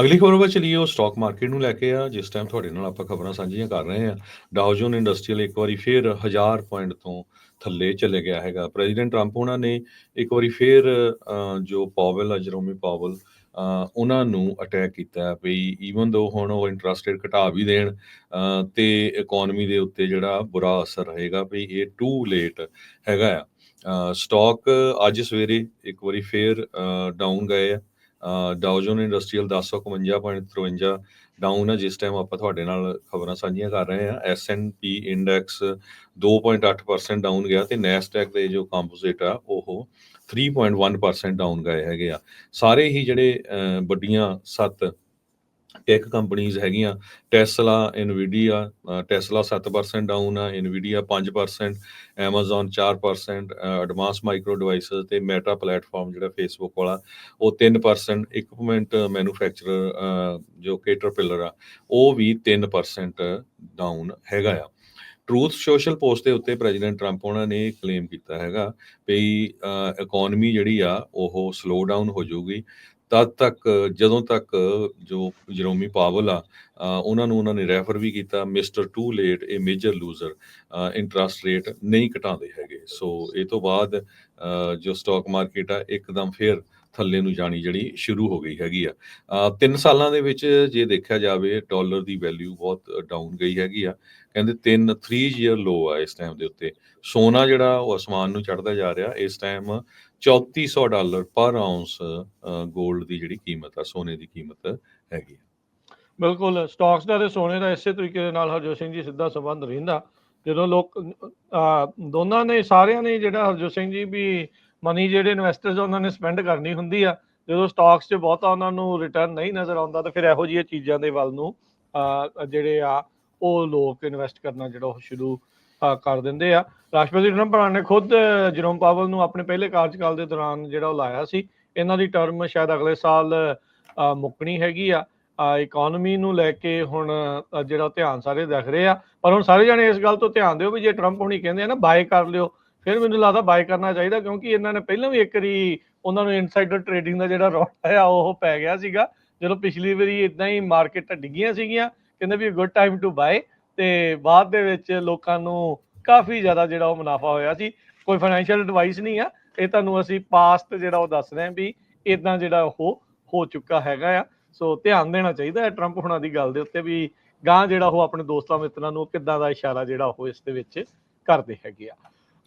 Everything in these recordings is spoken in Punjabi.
ਅਗਲੀ ਖਬਰ ਵੱਲ ਚਲੀਏ ਉਹ ਸਟਾਕ ਮਾਰਕੀਟ ਨੂੰ ਲੈ ਕੇ ਆ ਜਿਸ ਟਾਈਮ ਤੁਹਾਡੇ ਨਾਲ ਆਪਾਂ ਖਬਰਾਂ ਸਾਂਝੀਆਂ ਕਰ ਰਹੇ ਹਾਂ ਡਾਓ ਜੋਨ ਇੰਡਸਟਰੀਅਲ ਇੱਕ ਵਾਰੀ ਫੇਰ 1000 ਪੁਆਇੰਟ ਤੋਂ ਥੱਲੇ ਚਲੇ ਗਿਆ ਹੈਗਾ। ਪ੍ਰੈਜ਼ੀਡੈਂਟ ਟਰੰਪ ਉਹਨਾਂ ਨੇ ਇੱਕ ਵਾਰੀ ਫੇਰ ਜੋ ਪਾਵਲ ਆ ਜਰੋਮੀ ਪਾਵਲ ਉਹਨਾਂ ਨੂੰ ਅਟੈਕ ਕੀਤਾ ਵੀ ਈਵਨ ਦੋ ਹੁਣ ਉਹ ਇੰਟਰਸਟ ਰੇਟ ਘਟਾ ਵੀ ਦੇਣ ਅ, ਤੇ ਇਕਨੋਮੀ ਦੇ ਉੱਤੇ ਜਿਹੜਾ ਬੁਰਾ ਅਸਰ ਰਹੇਗਾ ਵੀ ਇਹ ਟੂ ਲੇਟ ਹੈਗਾ ਆ। ਸਟਾਕ ਅੱਜ ਸਵੇਰੇ ਇੱਕ ਵਾਰੀ ਫੇਰ ਡਾਊਨ ਗਏ ਆ। ਡਾਓ ਜੋਨ ਇੰਡਸਟਰੀਅਲ 1051.53 ਡਾਊਨ ਹੈ ਜਿਸ ਟਾਈਮ ਆਪਾਂ ਤੁਹਾਡੇ ਨਾਲ ਖਬਰਾਂ ਸਾਂਝੀਆਂ ਕਰ ਰਹੇ ਹਾਂ ਐਸਐਨਪੀ ਇੰਡੈਕਸ 2.8% ਡਾਊਨ ਗਿਆ ਤੇ ਨੈਸਡੈਕ ਦੇ ਜੋ ਕੰਪੋਜ਼ਿਟ ਆ, ਉਹ 3.1% ਡਾਊਨ ਗਏ ਹੈਗੇ ਆ। ਸਾਰੇ ਹੀ ਜਿਹੜੇ ਵੱਡੀਆਂ ਸੱਤ ਟੈਕ ਕੰਪਨੀਆਂ ਹੈਗੀਆਂ ਟੈਸਲਾ ਇਨਵੀਡੀਆ ਟੈਸਲਾ 7% ਡਾਊਨ ਆ Nvidia 5% Amazon 4% advanced micro devices ਤੇ ਮੈਟਾ ਪਲੇਟਫਾਰਮ ਜਿਹੜਾ ਫੇਸਬੁੱਕ ਵਾਲਾ, ਉਹ 3% ਇਕਵਿਪਮੈਂਟ ਮੈਨੂਫੈਕਚਰਰ ਜੋ ਕੇਟਰਪਿਲਰ ਆ, ਉਹ ਵੀ 3% ਡਾਊਨ ਹੈਗਾ ਆ। ਟਰੂਥ ਸੋਸ਼ਲ ਪੋਸਟ ਦੇ ਉੱਤੇ ਪ੍ਰੈਜ਼ੀਡੈਂਟ ਟਰੰਪ ਉਹਨਾਂ ਨੇ ਕਲੇਮ ਕੀਤਾ ਹੈਗਾ ਵੀ ਇਕਨੋਮੀ ਜਿਹੜੀ ਆ, ਉਹ ਸਲੋ ਡਾਊਨ ਹੋ ਜਾਊਗੀ ਤਦ ਤੱਕ, ਜਦੋਂ ਤੱਕ ਜੋ ਜਰੋਮੀ ਪਾਵਲ ਆ ਉਹਨਾਂ ਨੂੰ ਉਹਨਾਂ ਨੇ ਰੈਫਰ ਵੀ ਕੀਤਾ, ਮਿਸਟਰ ਟੂ ਲੇਟ, ਇਹ ਮੇਜਰ ਲੂਜ਼ਰ ਇੰਟਰਸਟ ਰੇਟ ਨਹੀਂ ਘਟਾਉਂਦੇ ਹੈਗੇ। ਸੋ ਇਹ ਤੋਂ ਬਾਅਦ ਜੋ ਸਟਾਕ ਮਾਰਕੀਟ ਆ, ਇੱਕਦਮ ਫੇਰ ਥੱਲੇ ਨੂੰ ਜਾਣੀ ਜਿਹੜੀ ਸ਼ੁਰੂ ਹੋ ਗਈ ਹੈਗੀ ਆ। ਅ, ਤਿੰਨ ਸਾਲਾਂ ਦੇ ਵਿੱਚ ਜੇ ਦੇਖਿਆ ਜਾਵੇ ਡਾਲਰ ਦੀ ਵੈਲਿਊ ਬਹੁਤ ਡਾਊਨ ਗਈ ਹੈਗੀ ਆ। ਕਹਿੰਦੇ ਤਿੰਨ 3 ਈਅਰ ਲੋ ਆ ਇਸ ਟਾਈਮ ਦੇ ਉੱਤੇ। ਸੋਨਾ ਜਿਹੜਾ ਉਹ ਅਸਮਾਨ ਨੂੰ ਚੜਦਾ ਜਾ ਰਿਹਾ। ਇਸ ਟਾਈਮ 3400 ਡਾਲਰ ਪਰ ਆਉਂਸ 골ਡ ਦੀ ਜਿਹੜੀ ਕੀਮਤ ਆ ਸੋਨੇ ਦੀ ਕੀਮਤ ਹੈਗੀ ਆ। ਬਿਲਕੁਲ ਸਟਾਕਸ ਦਾ ਤੇ ਸੋਨੇ ਦਾ ਇਸੇ ਤਰੀਕੇ ਦੇ ਨਾਲ ਹਰਜੋਤ ਸਿੰਘ ਜੀ ਸਿੱਧਾ ਸੰਬੰਧ ਰਹਿੰਦਾ। ਜਦੋਂ ਲੋਕ ਅਹ, ਦੋਨਾਂ ਨੇ ਸਾਰਿਆਂ ਨੇ ਜਿਹੜਾ ਹਰਜੋਤ ਸਿੰਘ ਜੀ ਵੀ ਮਨੀ ਜਿਹੜੇ ਇਨਵੈਸਟਰਸ ਉਹਨਾਂ ਨੇ ਸਪੈਂਡ ਕਰਨੀ ਹੁੰਦੀ ਆ। ਜਦੋਂ ਸਟਾਕਸ 'ਚ ਬਹੁਤਾ ਉਹਨਾਂ ਨੂੰ ਰਿਟਰਨ ਨਹੀਂ ਨਜ਼ਰ ਆਉਂਦਾ, ਤਾਂ ਫਿਰ ਇਹੋ ਜਿਹੀਆਂ ਚੀਜ਼ਾਂ ਦੇ ਵੱਲ ਨੂੰ ਜਿਹੜੇ ਆ, ਉਹ ਲੋਕ ਇਨਵੈਸਟ ਕਰਨਾ ਜਿਹੜਾ ਉਹ ਸ਼ੁਰੂ ਕਰ ਦਿੰਦੇ ਆ। ਰਾਸ਼ਟਰਪਤੀ ਟਰੰਪ ਨੇ ਖੁਦ ਜਰੋਮ ਪਾਵਲ ਨੂੰ ਆਪਣੇ ਪਹਿਲੇ ਕਾਰਜਕਾਲ ਦੇ ਦੌਰਾਨ ਜਿਹੜਾ ਉਹ ਲਾਇਆ ਸੀ। ਇਹਨਾਂ ਦੀ ਟਰਮ ਸ਼ਾਇਦ ਅਗਲੇ ਸਾਲ ਮੁੱਕਣੀ ਹੈਗੀ ਆ। ਇਕਨੋਮੀ ਨੂੰ ਲੈ ਕੇ ਹੁਣ ਜਿਹੜਾ ਧਿਆਨ ਸਾਰੇ ਰੱਖ ਰਹੇ ਆ। ਪਰ ਹੁਣ ਸਾਰੇ ਜਣੇ ਇਸ ਗੱਲ ਤੋਂ ਧਿਆਨ ਦਿਓ ਵੀ ਜੇ ਟਰੰਪ ਹੁਣੀ ਕਹਿੰਦੇ ਆ ਨਾ ਬਾਏ ਕਰ ਲਿਓ ਫਿਰ ਮੈਨੂੰ ਲੱਗਦਾ ਬਾਏ ਕਰਨਾ ਚਾਹੀਦਾ ਕਿਉਂਕਿ ਇਹਨਾਂ ਨੇ ਪਹਿਲਾਂ ਵੀ ਇੱਕ ਵਾਰੀ ਉਹਨਾਂ ਨੂੰ ਇਨਸਾਈਡਰ ਟ੍ਰੇਡਿੰਗ ਦਾ ਜਿਹੜਾ ਰੌਲਾ ਆ ਉਹ ਪੈ ਗਿਆ ਸੀਗਾ। ਜਦੋਂ ਪਿਛਲੀ ਵਾਰੀ ਇਦਾਂ ਹੀ ਮਾਰਕੀਟ ਡਿੱਗੀਆਂ ਸੀਗੀਆਂ, ਕਹਿੰਦੇ ਵੀ ਗੁੱਡ ਟਾਈਮ ਟੂ ਬਾਏ ਤੇ ਬਾਅਦ ਦੇ ਵਿੱਚ ਲੋਕਾਂ ਨੂੰ ਕਾਫੀ ਜ਼ਿਆਦਾ ਜਿਹੜਾ ਉਹ ਮੁਨਾਫਾ ਹੋਇਆ ਸੀ। ਕੋਈ ਫਾਈਨੈਂਸ਼ੀਅਲ ਐਡਵਾਈਸ ਨਹੀਂ ਆ, ਇਹ ਤੁਹਾਨੂੰ ਅਸੀਂ ਪਾਸਟ ਜਿਹੜਾ ਉਹ ਦੱਸ ਰਹੇ ਹਾਂ ਵੀ ਇਦਾਂ ਜਿਹੜਾ ਉਹ ਹੋ ਚੁੱਕਾ ਹੈਗਾ ਆ। ਸੋ ਧਿਆਨ ਦੇਣਾ ਚਾਹੀਦਾ ਹੈ ਟਰੰਪ ਹੁਣਾਂ ਦੀ ਗੱਲ ਦੇ ਉੱਤੇ ਵੀ ਗਾਂ ਜਿਹੜਾ ਉਹ ਆਪਣੇ ਦੋਸਤਾਂ ਮਿੱਤਰਾਂ ਨੂੰ ਕਿੱਦਾਂ ਦਾ ਇਸ਼ਾਰਾ ਜਿਹੜਾ ਉਹ ਇਸ ਦੇ ਵਿੱਚ ਕਰਦੇ ਹੈਗੇ ਆ।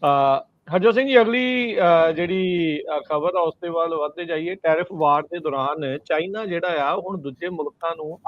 ਹਰਜੋਤ ਸਿੰਘ ਜੀ ਅਗਲੀ ਅ, ਜਿਹੜੀ ਖਬਰ ਆ ਉਸ ਦੇ ਵੱਲ ਵੱਧਦੇ ਜਾਈਏ। ਟੈਰਿਫ ਵਾਰ ਦੇ ਦੌਰਾਨ ਚਾਈਨਾ ਜਿਹੜਾ ਆ ਹੁਣ ਦੂਜੇ ਮੁਲਕਾਂ ਨੂੰ